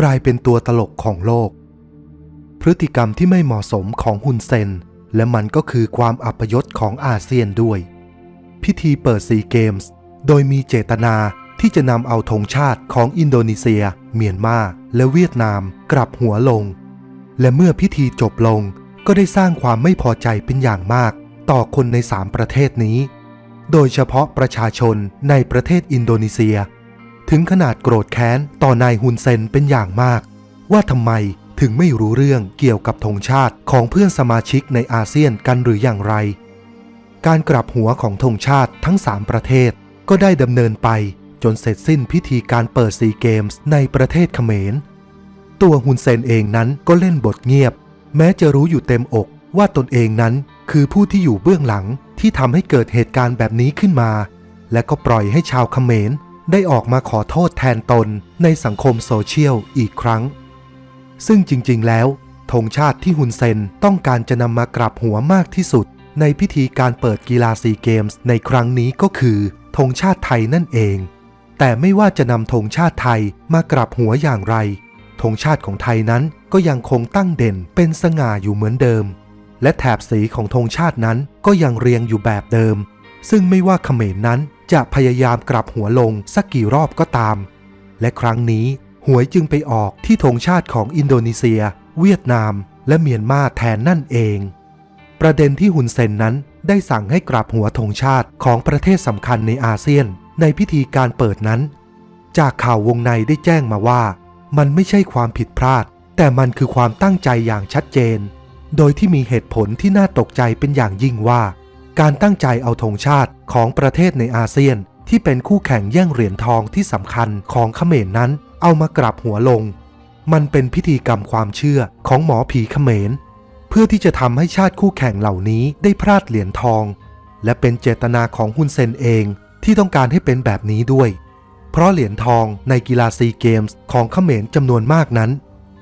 กลายเป็นตัวตลกของโลก พฤติกรรมที่ไม่เหมาะสมของฮุนเซน และมันก็คือความอัปยศของอาเซียนด้วย พิธีเปิดซีเกมส์ โดยมีเจตนาที่จะนำเอาธงชาติของอินโดนีเซีย เมียนมา และเวียดนามกลับหัวลง และเมื่อพิธีจบลงก็ได้สร้างความไม่พอใจเป็นอย่างมาก ต่อคนในสามประเทศนี้ โดยเฉพาะประชาชนในประเทศอินโดนีเซีย ถึงขนาดโกรธแค้นต่อนายฮุนเซนเป็นอย่างมาก ว่าทำไมถึงไม่รู้เรื่องเกี่ยวกับธงชาติของเพื่อนสมาชิกในอาเซียนกันหรืออย่างไร การกลับหัวของธงชาติทั้ง 3 ประเทศก็ได้ดำเนินไปจนเสร็จสิ้นพิธีการเปิดซีเกมส์ในประเทศเขมร ตัวฮุนเซนเองนั้นก็เล่นบทเงียบ แม้จะรู้อยู่เต็มอกว่าตนเองนั้นคือผู้ที่อยู่เบื้องหลังที่ทำให้เกิดเหตุการณ์แบบนี้ขึ้นมา และก็ปล่อยให้ชาวเขมร ได้ออกมาขอโทษแทนตนในสังคมโซเชียลอีกครั้ง ซึ่งจริงๆ แล้วธงชาติที่ฮุนเซนต้องการจะนำมากราบหัวมากที่สุด ในพิธีการเปิดกีฬาซีเกมส์ในครั้งนี้ก็คือธงชาติไทยนั่นเอง แต่ไม่ว่าจะนำธงชาติไทยมากราบหัวอย่างไรธงชาติของไทยนั้นก็ยังคงตั้งเด่นเป็นสง่าอยู่เหมือนเดิม และแถบสีของธงชาตินั้นก็ยังเรียงอยู่แบบเดิม ซึ่งไม่ว่าเขมรนั้น จะพยายามกลับหัวลงสักกี่รอบก็ตาม และครั้งนี้หวยจึงไปออกที่ธงชาติของอินโดนีเซีย เวียดนาม และเมียนมาแทนนั่นเอง ประเด็นที่ฮุนเซนนั้นได้สั่งให้กลับหัวธงชาติของประเทศสำคัญในอาเซียน ในพิธีการเปิดนั้น จากข่าววงในได้แจ้งมาว่า มันไม่ใช่ความผิดพลาด แต่มันคือความตั้งใจอย่างชัดเจน โดยที่มีเหตุผลที่น่าตกใจเป็นอย่างยิ่งว่า การตั้งใจเอาธงชาติของประเทศในอาเซียน ที่เป็นคู่แข่งแย่งเหรียญทองที่สำคัญของเขมรนั้น เอามากลับหัวลง มันเป็นพิธีกรรมความเชื่อของหมอผีเขมร เพื่อที่จะทำให้ชาติคู่แข่งเหล่านี้ได้พลาดเหรียญทอง และเป็นเจตนาของฮุนเซนเองที่ต้องการให้เป็นแบบนี้ด้วย เพราะเหรียญทองในกีฬาซีเกมส์ของเขมรจำนวนมากนั้น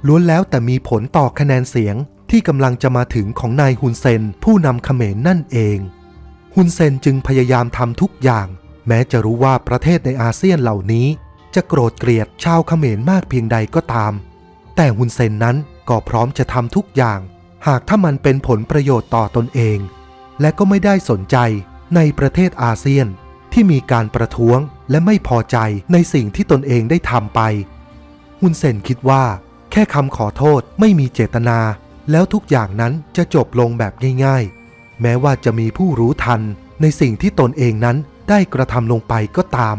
ล้วนแล้วแต่มีผลต่อคะแนนเสียงที่กำลังจะมาถึงของนายฮุนเซนผู้นำเขมรนั่นเอง ฮุนเซนจึงพยายามทำทุกอย่าง แม้จะรู้ว่าประเทศในอาเซียนเหล่านี้ จะโกรธเกลียดชาวเขมรมากเพียงใดก็ตาม แต่ฮุนเซนนั้นก็พร้อมจะทำทุกอย่าง หากถ้ามันเป็นผลประโยชน์ต่อตนเอง และก็ไม่ได้สนใจในประเทศอาเซียนที่มีการประท้วงและไม่พอใจในสิ่งที่ตนเองได้ทำไปฮุนเซนคิดว่า แค่คำขอโทษไม่มีเจตนา แล้วทุกอย่างนั้นจะจบลงแบบง่าย ๆ แม้ว่าจะมีผู้รู้ทันในสิ่งที่ตนเองนั้นได้กระทำลงไปก็ตาม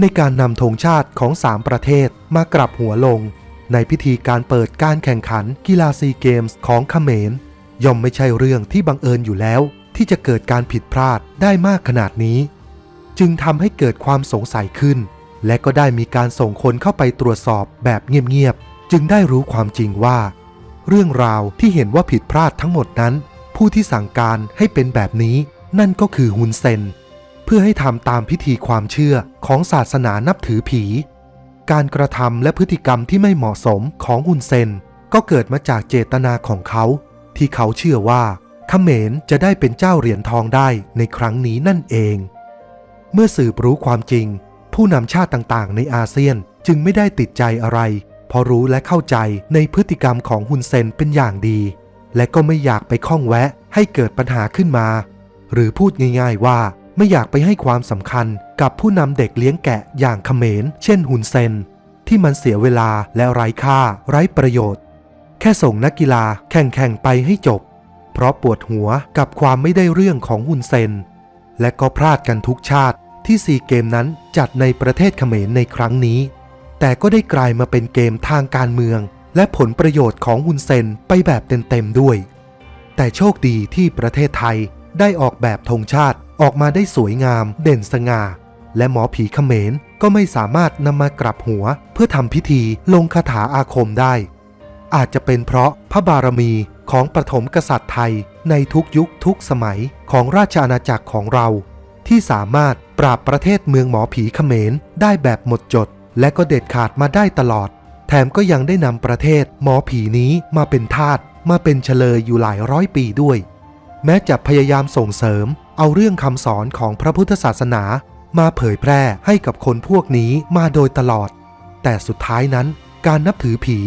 ในการนำธงชาติของสามประเทศมากลับหัวลง ในพิธีการเปิดการแข่งขันกีฬาซีเกมส์ของเขมร ย่อมไม่ใช่เรื่องที่บังเอิญอยู่แล้ว ที่จะเกิดการผิดพลาดได้มากขนาดนี้ จึงทำให้เกิดความสงสัยขึ้น และก็ได้มีการส่งคนเข้าไปตรวจสอบแบบเงียบๆจึงได้รู้ความจริงว่า เรื่องราวที่เห็นว่าผิดพลาดทั้งหมดนั้น ผู้ที่สั่งการให้เป็นแบบนี้นั่นก็คือฮุนเซน เพื่อให้ทำตามพิธีความเชื่อของศาสนานับถือผี การกระทำและพฤติกรรมที่ไม่เหมาะสมของฮุนเซน ก็เกิดมาจากเจตนาของเขา ที่เขาเชื่อว่าเขมรจะได้เป็นเจ้าเหรียญทองได้ในครั้งนี้นั่นเอง เมื่อสืบรู้ความจริง ผู้นำชาติต่างๆ ในอาเซียนจึงไม่ได้ติดใจอะไร เพราะรู้และเข้าใจในพฤติกรรมของฮุนเซนเป็นอย่างดี และก็ไม่อยากไปข้องแวะให้เกิดปัญหาขึ้นมา หรือพูดง่ายๆว่าไม่อยากไปให้ความสำคัญกับผู้นำเด็กเลี้ยงแกะอย่างเขมร เช่นฮุนเซน ที่มันเสียเวลาและไร้ค่า ไร้ประโยชน์ แค่ส่งนักกีฬาแข่งๆไปให้จบ เพราะปวดหัวกับความไม่ได้เรื่องของฮุนเซน และก็พลาดกันทุกชาติที่ซีเกมนั้นจัดในประเทศเขมรในครั้งนี้ แต่ก็ได้กลายมาเป็นเกมทางการเมือง และผลประโยชน์ของฮุนเซนไปแบบเต็มๆด้วย แต่โชคดีที่ประเทศไทยได้ออกแบบธงชาติออกมาได้สวยงาม เด่นสง่า และหมอผีเขมรก็ไม่สามารถนำมากลับหัว เพื่อทำพิธีลงคาถาอาคมได้ อาจจะเป็นเพราะพระบารมีของประถมกษัตริย์ไทยในทุกยุคทุกสมัยของราชอาณาจักรของเรา ที่สามารถปราบประเทศเมืองหมอผีเขมรได้แบบหมดจด และก็เด็ดขาดมาได้ตลอด แถมก็ยังได้นำประเทศหมอผีนี้มาเป็นทาสมาเป็นเฉลยอยู่หลายร้อยปีด้วย แม้จะพยายามส่งเสริม เอาเรื่องคำสอนของพระพุทธศาสนา มาเผยแพร่ให้กับคนพวกนี้มาโดยตลอด แต่สุดท้ายนั้น การนับถือผี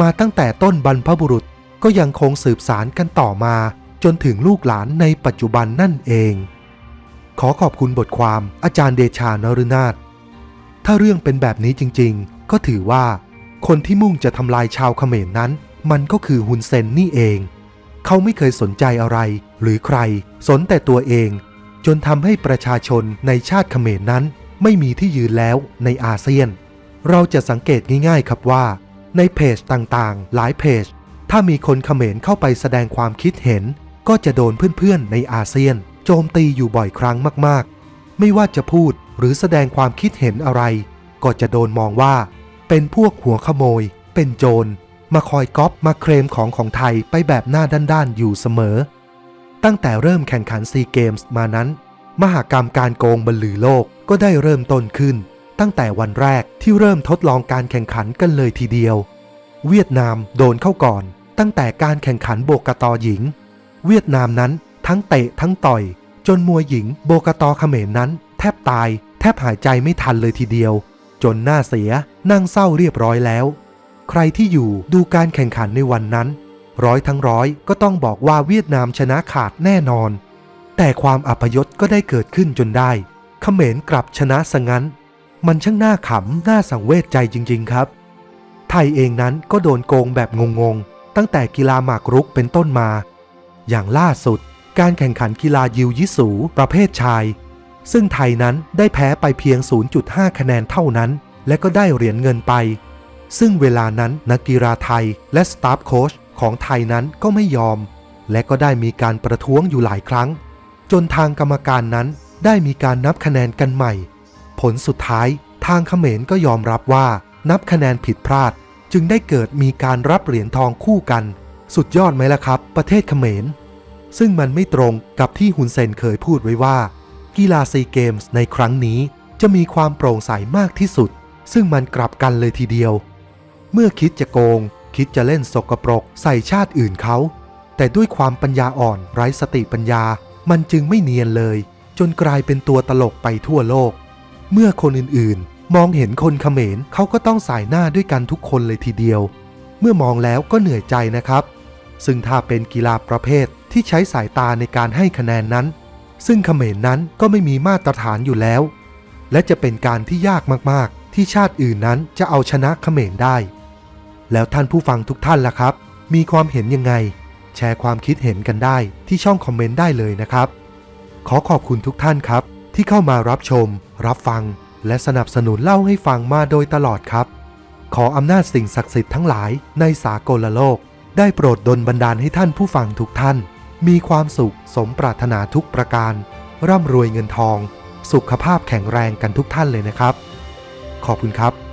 มาตั้งแต่ต้นบรรพบุรุษก็ยังคงสืบสารกันต่อมา จนถึงลูกหลานในปัจจุบันนั่นเอง ขอขอบคุณบทความอาจารย์เดชานรุนาถถ้าเรื่องเป็นแบบนี้จริงๆ ก็ถือว่า คนที่มุ่งจะทำลายชาวเขมรนั้น มันก็คือฮุนเซนนี่เอง เขาไม่เคยสนใจอะไร หรือใคร สนแต่ตัวเอง จนทำให้ประชาชนในชาติเขมรนั้น ไม่มีที่ยืนแล้วในอาเซียน เราจะสังเกตง่ายๆครับว่า ในเพจต่างๆ หลายเพจ ถ้ามีคนเขมรเข้าไปแสดงความคิดเห็น ก็จะโดนเพื่อนๆในอาเซียน โจมตีอยู่บ่อยครั้งมากๆ ไม่ว่าจะพูดหรือแสดงความคิดเห็นอะไร ก็จะโดนมองว่า เป็นพวกหัวขโมย เป็นโจร มาคอยก๊อปมาเคลมของของไทยไปแบบหน้าด้านๆอยู่เสมอ ตั้งแต่เริ่มแข่งขันซีเกมส์มานั้น มหากรรมการโกงบรรลือโลกก็ได้เริ่มต้นขึ้น ตั้งแต่วันแรกที่เริ่มทดลองการแข่งขันกันเลยทีเดียว เวียดนามโดนเข้าก่อน ตั้งแต่การแข่งขันโบกตอหญิง เวียดนามนั้นทั้งเตะทั้งต่อย จนมวยหญิงโบกตอเขมรนั้น แทบตาย แทบหายใจไม่ทันเลยทีเดียว จนหน้าเสียนั่งเศร้าเรียบร้อยแล้ว ใครที่อยู่ดูการแข่งขันในวันนั้น ร้อยทั้งร้อยก็ต้องบอกว่าเวียดนามชนะขาดแน่นอน แต่ความอัปยศก็ได้เกิดขึ้นจนได้เขมรกลับชนะซะงั้น มันช่างน่าขำน่าสังเวชใจจริง ๆครับ ไทยเองนั้นก็โดนโกงแบบงงๆ ตั้งแต่กีฬาหมากรุกเป็นต้นมา อย่างล่าสุด การแข่งขันกีฬายิวยิสูประเภทชาย ซึ่งไทยนั้นได้แพ้ไปเพียง 0.5 คะแนนเท่านั้น และก็ได้เหรียญเงินไป ซึ่งเวลานั้นนักกีฬาไทยและสตาฟโค้ชของไทยนั้นก็ไม่ยอม และก็ได้มีการประท้วงอยู่หลายครั้ง จนทางกรรมการนั้นได้มีการนับคะแนนกันใหม่ ผลสุดท้ายทางเขมรก็ยอมรับว่านับคะแนนผิดพลาด จึงได้เกิดมีการรับเหรียญทองคู่กัน สุดยอดไหมล่ะครับ ประเทศเขมร ซึ่งมันไม่ตรงกับที่ฮุนเซนเคยพูดไว้ว่า กีฬาซีเกมส์ในครั้งนี้จะมีความโปร่งใสมากที่สุด ซึ่งมันกลับกันเลยทีเดียว เมื่อคิดจะโกง คิดจะเล่นสกปรกใส่ชาติอื่นเขา แต่ด้วยความปัญญาอ่อนไร้สติปัญญา มันจึงไม่เนียนเลย จนกลายเป็นตัวตลกไปทั่วโลก เมื่อคนอื่นๆ มองเห็นคนเขมรเขาก็ต้องสายหน้าด้วยกันทุกคนเลยทีเดียว เมื่อมองแล้วก็เหนื่อยใจนะครับ ซึ่งถ้าเป็นกีฬาประเภทที่ใช้สายตาในการให้คะแนนนั้น ซึ่งเขมรนั้นก็ไม่มีมาตรฐานอยู่แล้ว และจะเป็นการที่ยากมากๆ ที่ชาติอื่นนั้นจะเอาชนะเขมรได้ แล้วท่านผู้ฟังทุกท่านล่ะครับ มีความเห็นยังไง แชร์ความคิดเห็นกันได้ที่ช่องคอมเมนต์ได้เลยนะครับ ขอขอบคุณทุกท่านครับ ที่เข้ามารับชม รับฟัง และสนับสนุนเล่าให้ฟังมาโดยตลอดครับ ขออำนาจสิ่งศักดิ์สิทธิ์ทั้งหลายในสากลโลก ได้โปรดดลบันดาลให้ท่านผู้ฟังทุกท่าน มีความสุขสมปรารถนาทุกประการ ร่ำรวยเงินทอง สุขภาพแข็งแรงกันทุกท่านเลยนะครับ ขอบคุณครับ